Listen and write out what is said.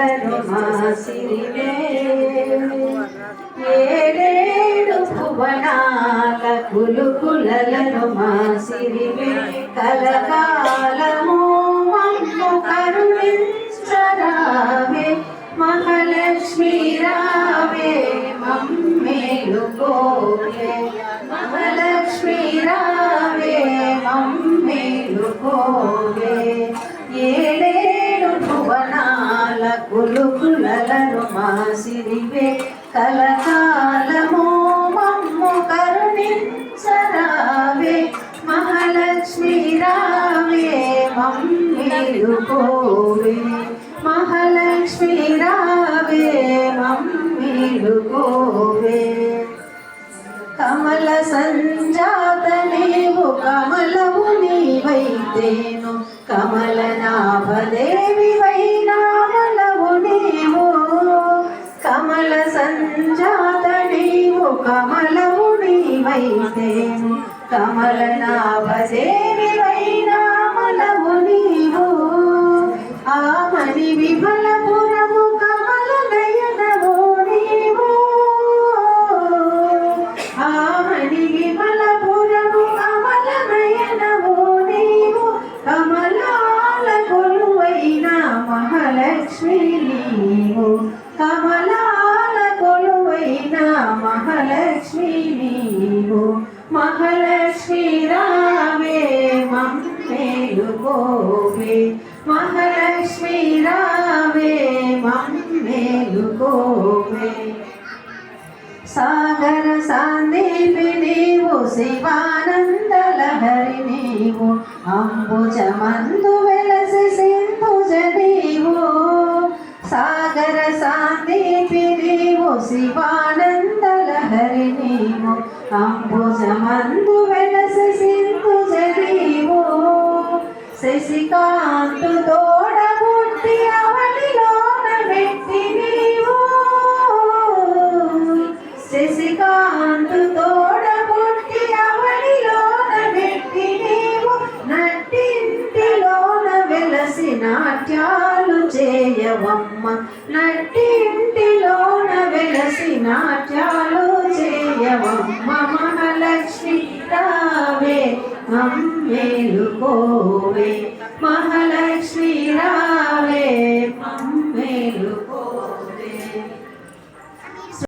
కులలను మాసిరివే ఏడేడు భువనాల కులుకులను మాసిరివే కలకాలము మమ్ము కరుణించరావే మహాలక్ష్మి రావే మమ్మేలు కోవే మహాలక్ష్మి రావే మమ్మేలు కోవే ఏ కులుకులను మాసిరివే కలకాలము మమ్ము కరుణించరావే. మహాలక్ష్మి రావే మమ్మేలుకోవే మహాలక్ష్మి రావే మమ్మేలుకోవే కమల సంజాత నీవు కమలవు నీవైతేను కమలనాభదేవి వై కమల సంజాత నీవు కమలవు నీవైతేను కమల నాభదేవి వైనామలవు నీవు. ఆమని విమలపురము కమల నయనవు నీవు. ఆమని విమలపురము కమల నయనవు నీవు. కమలాల కొలువైన మహాలక్ష్మి నీవు. కమలా మహాలక్ష్మి నీవు మహాలక్ష్మి రావే మమ్మేలుకోవే మహాలక్ష్మి రావే మమ్మేలుకోవే సాగర సందీపి నీవు శివానంద లహరి నీవు అంబుజ మందు వెలసి సింధుజ నీవు సాగర సందీపి శివానందలహరిణీము అంబుజమందు వెలసి సింధుజ నీవు శశికాంతు తోడబుట్టి అవనిలోన పెట్టి వెలసి నాట్యాలు చేయవమ్మ. నట్టింటిలోన వెలసి నాట్యాలు చేయవమ్మ. మహాలక్ష్మి రావే అమ్మేలుకోవే. మహాలక్ష్మి రావే.